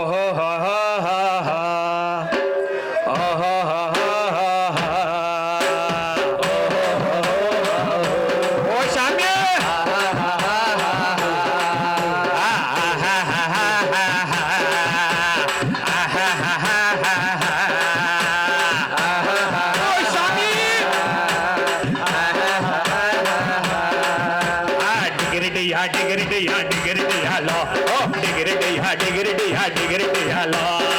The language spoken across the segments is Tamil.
Oh, oh, oh. digger digger digger digger digger digger digger digger digger digger digger digger digger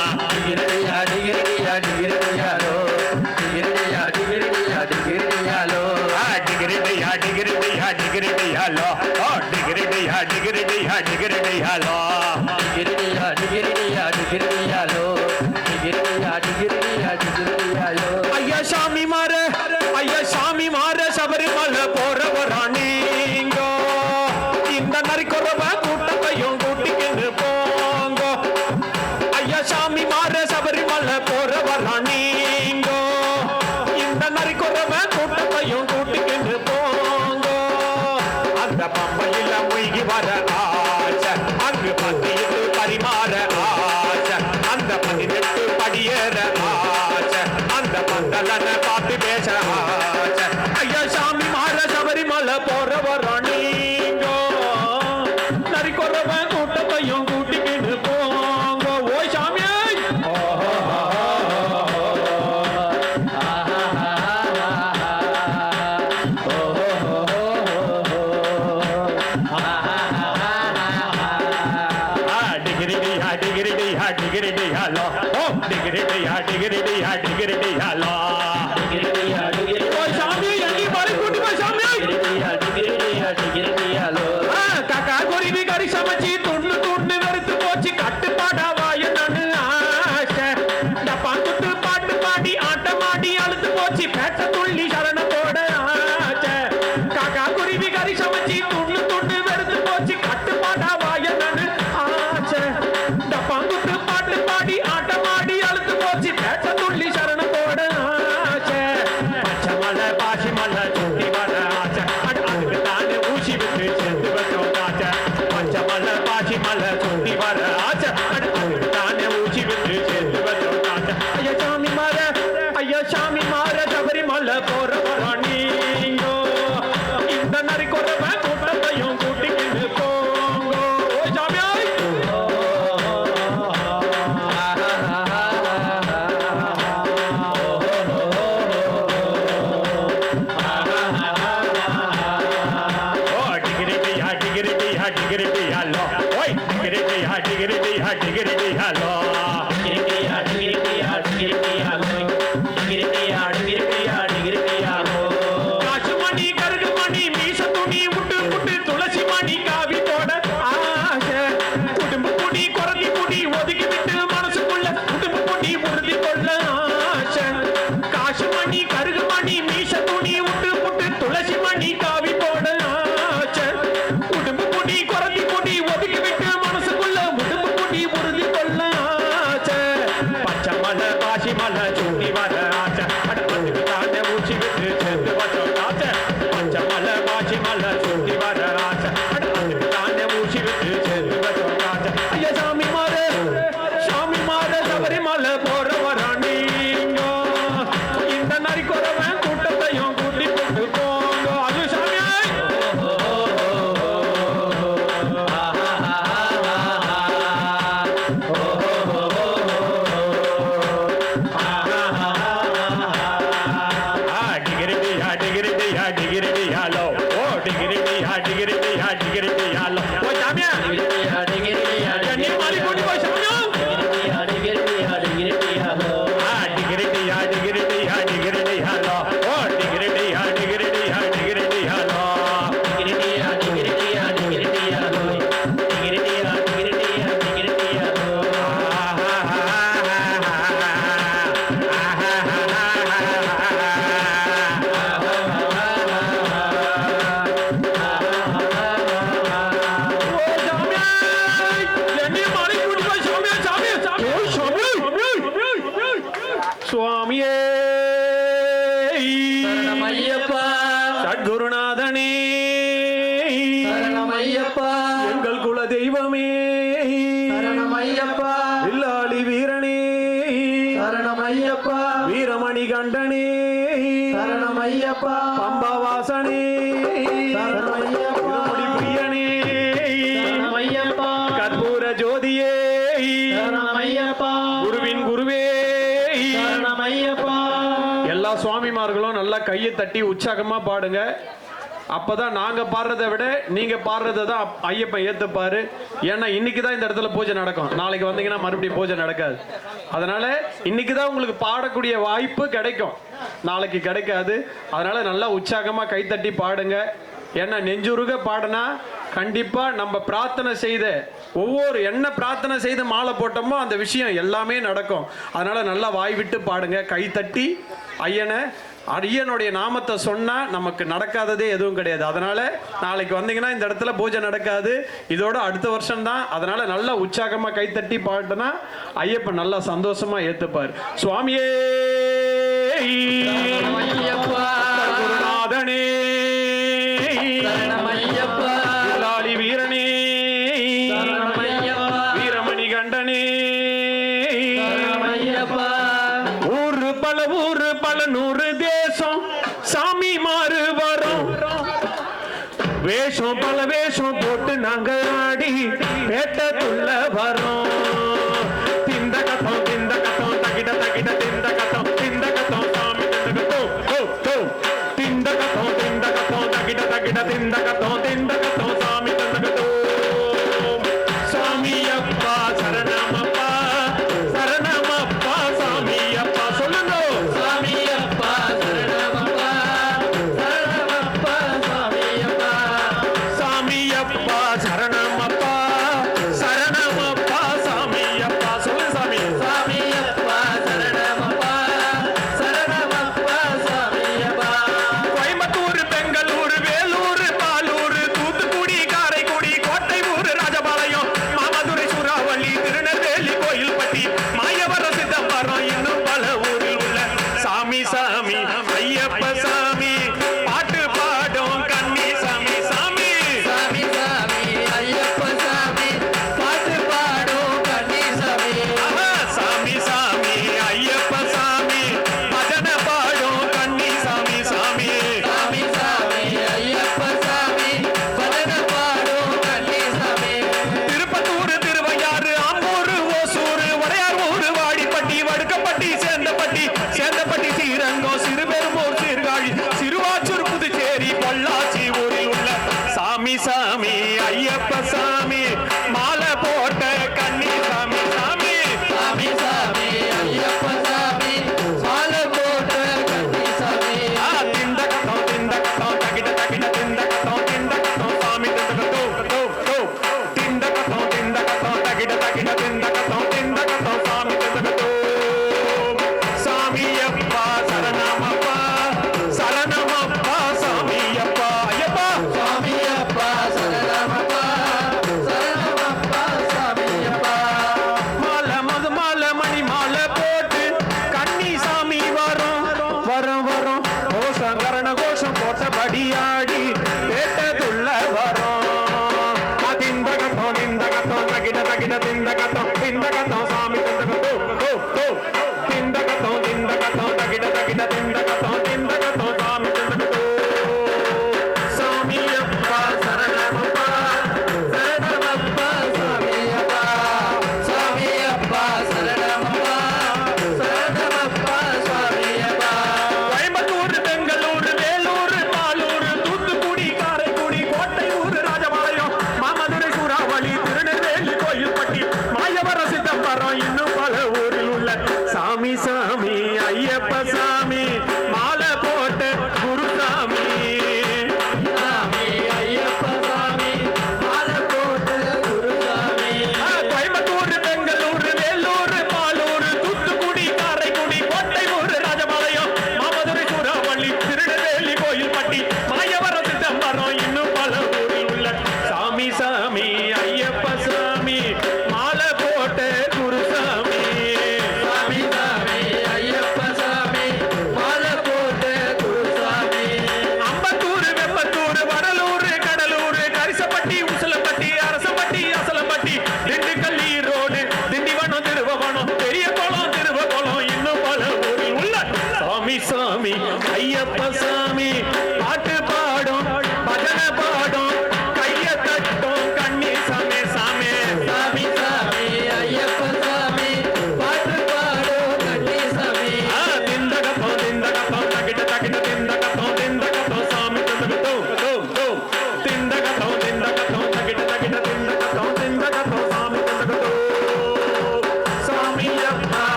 சாமி மாற சபரிமலை போற ராணியோ இந்த நரி குறவ கூட்டத்தையும் கூட்டிக்கிட்டு போங்கோ சாமியா Hallå! কোটি পয়সা கண்டனே சரணமையப்பா. பம்பவாசனே. சரணமையப்பா. முடி பிரியனே சரணமையப்பா. கற்பூர ஜோதியே. சரணமையப்பா. குருவின் குருவே. சரணமையப்பா. எல்லா சுவாமிமார்களும் நல்லா கையை தட்டி உற்சாகமா பாடுங்க. அப்பதான் நாங்க பாடுறதை விட நீங்க பாடுறதை தான் ஐயப்பன் ஏத்துப்பாரு. ஏன்னா இன்னைக்கு தான் இந்த இடத்துல பூஜை நடக்கும். நாளைக்கு வந்தீங்கன்னா மறுபடியும் பூஜை நடக்காது. அதனால இன்னைக்கு தான் உங்களுக்கு பாடக்கூடிய வாய்ப்பு கிடைக்கும். நாளைக்கு கிடைக்காது. அதனால நல்லா உற்சாகமா கைத்தட்டி பாடுங்க. ஏன்னா நெஞ்சுருக பாடினா கண்டிப்பா நம்ம பிரார்த்தனை செய்த ஒவ்வொரு என்ன பிரார்த்தனை செய்து மாலை போட்டோமோ அந்த விஷயம் எல்லாமே நடக்கும். அதனால நல்லா வாய் விட்டு பாடுங்க. கை தட்டி ஐயனை ஐயனுடைய நாமத்தை சொன்னா நமக்கு நடக்காததே எதுவும் கிடையாது. அதனால நாளைக்கு வந்தீங்கன்னா இந்த இடத்துல பூஜை நடக்காது. இதோட அடுத்த வருஷம் தான் அதனால நல்லா உற்சாகமா கைத்தட்டி பாட்டுனா ஐயப்பன் நல்லா சந்தோஷமா ஏத்துப்பார். சுவாமியே! குருநாதனே! வேஷம் பல வேஷம் போட்டு நாங்கள் ஆடி பேட்ட